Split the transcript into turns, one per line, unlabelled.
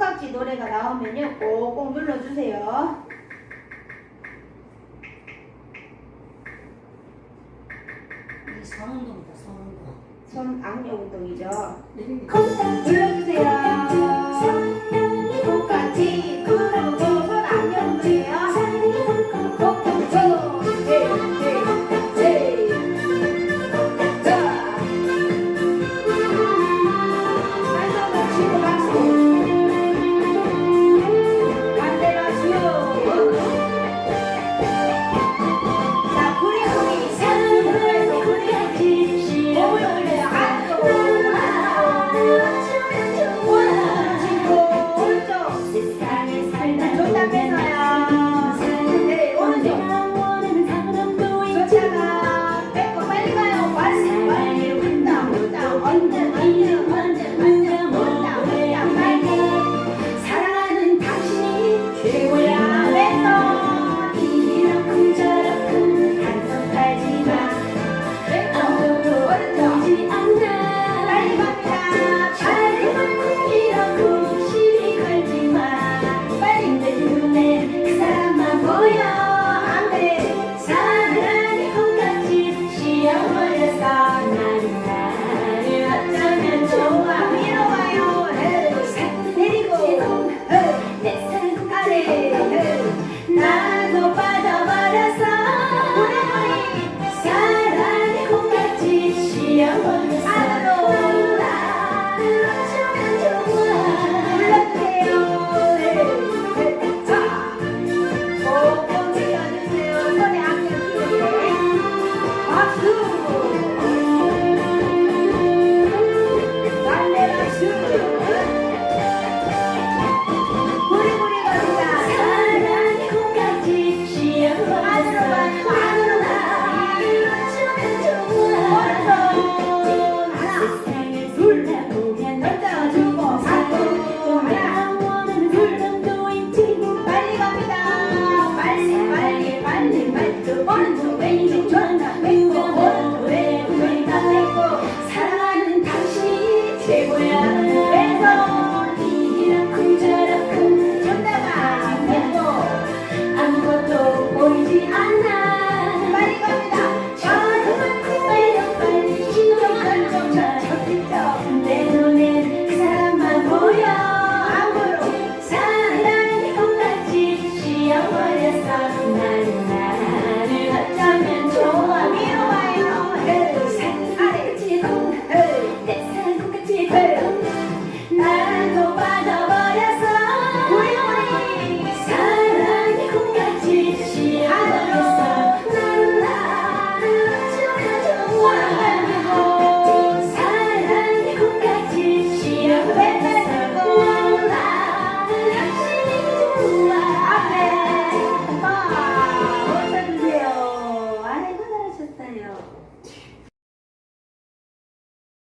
손깍지 노래가 나오면요. 꼭꼭 눌러주세요.
성운동이다 선운동. 네.
손 악력 운동이죠. 콩깍 눌러주세요. 손깍지 눌러
我们都你给传。